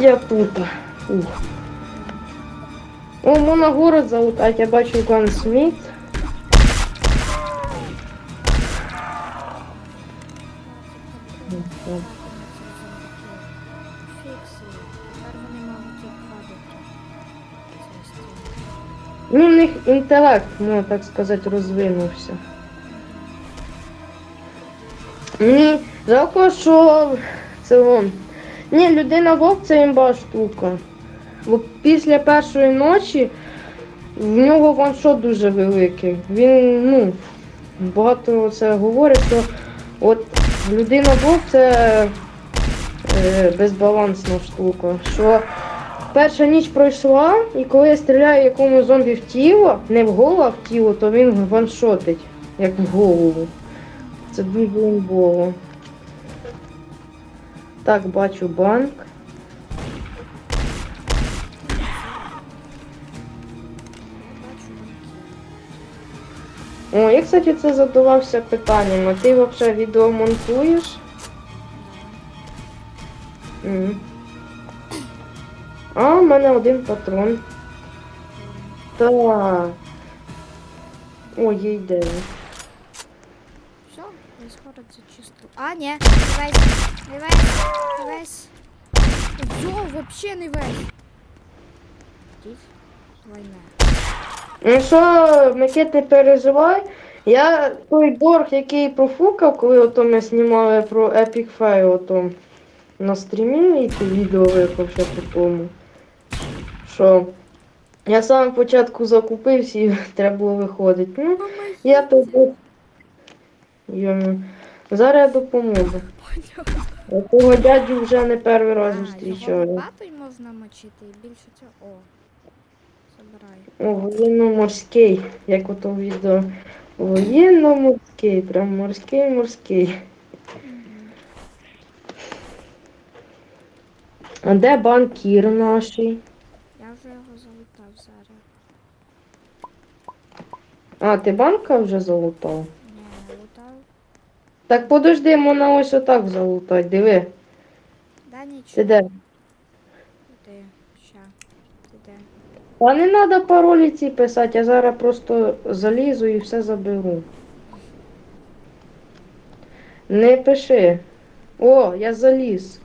Я тут. Ух. О, можна город залутати, я бачу Ган Сміт. Фікси. Тепер вони можуть обходити. Це стіл. Ну, в них інтелект, можна так сказати, розвинувся. Мені жалко, що це он. Ні, людина вовк це імба штука. Бо після першої ночі в нього ваншот дуже великий. Він, ну, багато це говорить, що от людина вовк це е, безбалансна штука. Що перша ніч пройшла, і коли я стріляю якомусь зомбі в тіло, не в голову, а в тіло, то він ваншотить, як в голову. Це дуже імбово. Так, бачу банк. О, я, кстати, це задавався питанням, а ти взагалі відео монтуєш? М. А, у мене один патрон. Так. О, є ідея. Скоро це чисто. А, не весь, не весь, не весь. Йо, вообще не весь. Діть, війна. Ну що, Микит, не переживай. Я той борг, який профукав, коли ото ми знімали про Epic Fail ото на стрімі, і ти відео виклав по тому. Що я саме початку закупився і треба було виходити. Ну, я тобі. Йому. Зараз я допоможу. Я Того дядю вже не перший раз зустрічаю. його лопатою можна мочити і більше цього. О, забирай. О, воєнно-морський, як ото відео. Воєнно-морський, прям морський морський. А де банкір наш? Я вже його залутав зараз. А, ти банка вже залутав? Так подожди, можна ось отак залутати, диви. Да нічого. Ти де? Ти, ща. Де? Та не треба паролі ці писати, я зараз просто залізу і все заберу. Не пиши. О, я заліз.